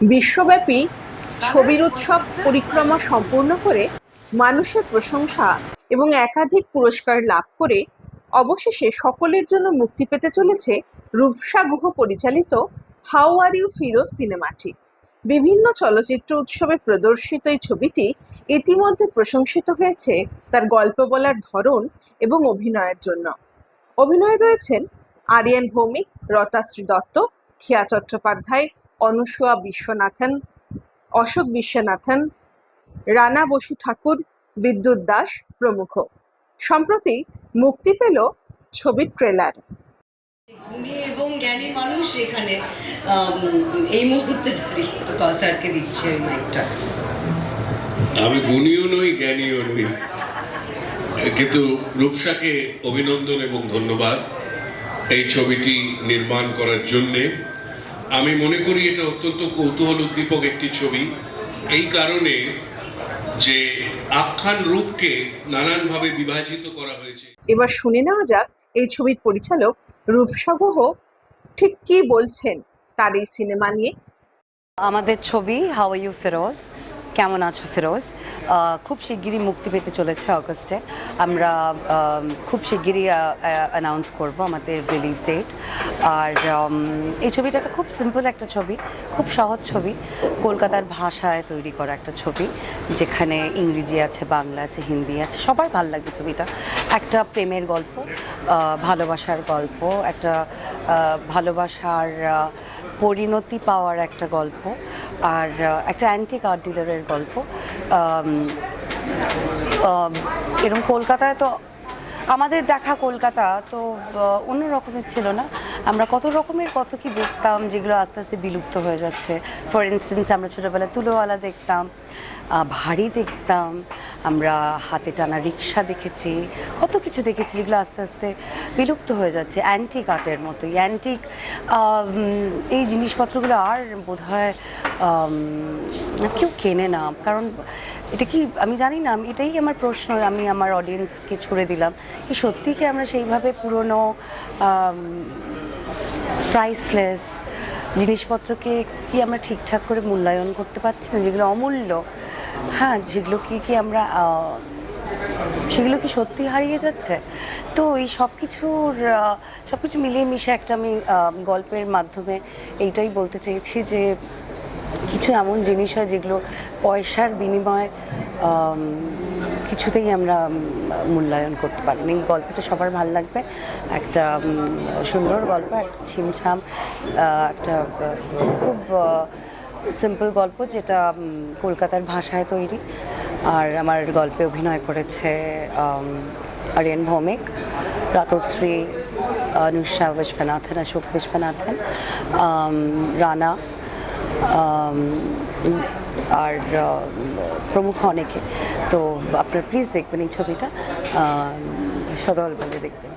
বিশ্বব্যাপী ছবির উৎসব পরিক্রমা সম্পূর্ণ করে মানুষের প্রশংসা এবং একাধিক পুরস্কার লাভ করে অবশেষে সকলের জন্য মুক্তি পেতে চলেছে রূপসা গুহ পরিচালিত হাউ আর ইউ ফিরোজ সিনেমাটি। বিভিন্ন চলচ্চিত্র উৎসবে প্রদর্শিত এই ছবিটি ইতিমধ্যে প্রশংসিত হয়েছে তার গল্প বলার ধরন এবং অভিনয়ের জন্য। অভিনয়ে রয়েছেন আরিয়ান ভৌমিক, রতাশ্রী দত্ত, খেয়া চট্টোপাধ্যায় অনুসুয়া বিশ্বনাথন অশোক বিশ্বনাথন রানা বসু ঠাকুর বিদ্যুৎ দাস প্রমুখ। সম্প্রতি মুক্তি পেল ছবির ট্রেলার। গুণী এবং জ্ঞানী মানুষ এখানে এই মুহূর্তে দাঁড়িয়ে কসারকে দিচ্ছে ওই মাইকটা আমি গুণীয় নই জ্ঞানীও নই। কিন্তু রূপসাকে অভিনন্দন এবং ধন্যবাদ এই ছবিটি নির্মাণ করার জন্যে। আমি মনে করি এটা অত্যন্ত কৌতূহল উদ্দীপক একটি ছবি। এই কারণে যে আখ্যান রূপকে নানানভাবে বিভাজিত করা হয়েছে। এবার শুনে নেওয়া যাক এই ছবির পরিচালক রূপসাগহ ঠিক কি বলছেন তার এই সিনেমা নিয়ে। আমাদের ছবি হাউ ইউ ফিরোজ কেমন আছো ফিরোজ? খুব শিগগিরই মুক্তি পেতে চলেছে অগস্টে। আমরা খুব শিগগিরই অ্যানাউন্স করব আমাদের রিলিজ ডেট আর এই ছবিটা একটা খুব সিম্পল একটা ছবি, খুব সহজ ছবি। কলকাতার ভাষায় তৈরি করা একটা ছবি, যেখানে ইংরেজি আছে, বাংলা আছে, হিন্দি আছে, সবার ভালো লাগবে ছবিটা। একটা প্রেমের গল্প ভালোবাসার গল্প, একটা ভালোবাসার পরিণতি পাওয়ার একটা গল্প আর একটা অ্যান্টিক আর্ট ডিলারের গল্প। এরকম কলকাতায় তো আমাদের দেখা কলকাতা তো অন্য রকমের ছিল না। আমরা কত রকমের কত কি দেখতাম যেগুলো আস্তে আস্তে বিলুপ্ত হয়ে যাচ্ছে। ফর ইনস্টেন্স আমরা ছোটোবেলায় তুলোওয়ালা দেখতাম ভারী দেখতাম আমরা হাতে টানা রিক্সা দেখেছি, কত কিছু দেখেছি যেগুলো আস্তে আস্তে বিলুপ্ত হয়ে যাচ্ছে অ্যান্টিক আর্টের মতো অ্যান্টিক এই জিনিসপত্রগুলো আর বোধ হয় কেউ কেনে না। কারণ এটা কি, আমি জানি না এটাই আমার প্রশ্ন, আমি আমার অডিয়েন্সকে ছুড়ে দিলাম কি সত্যি কি আমরা সেইভাবে পুরনো প্রাইসলেস জিনিসপত্রকে কি আমরা ঠিকঠাক করে মূল্যায়ন করতে পারছি না, যেগুলো অমূল্য? হ্যাঁ যেগুলো কি কি আমরা সেগুলো কি সত্যি হারিয়ে যাচ্ছে? তো এই সব কিছুর সব কিছু মিলিয়ে মিশে একটা আমি গল্পের মাধ্যমে এইটাই বলতে চেয়েছি যে কিছু এমন জিনিস হয় যেগুলো পয়সার বিনিময়ে কিছুতেই আমরা মূল্যায়ন করতে পারি এই গল্পটা সবার ভালো লাগবে। একটা সুন্দর গল্প, একটা ছিমছাম একটা খুব সিম্পল গল্প যেটা কলকাতার ভাষায় তৈরি। আর আমার গল্পে অভিনয় করেছে আরিয়ান ভৌমিক রাতশ্রী অনুষা বিশ্বনাথন অশোক বিশ্বনাথন রানা আর প্রমুখ অনেকে। তো আপনারা প্লিজ দেখবেন এই ছবিটা আহ, সদল বলে দেখবেন।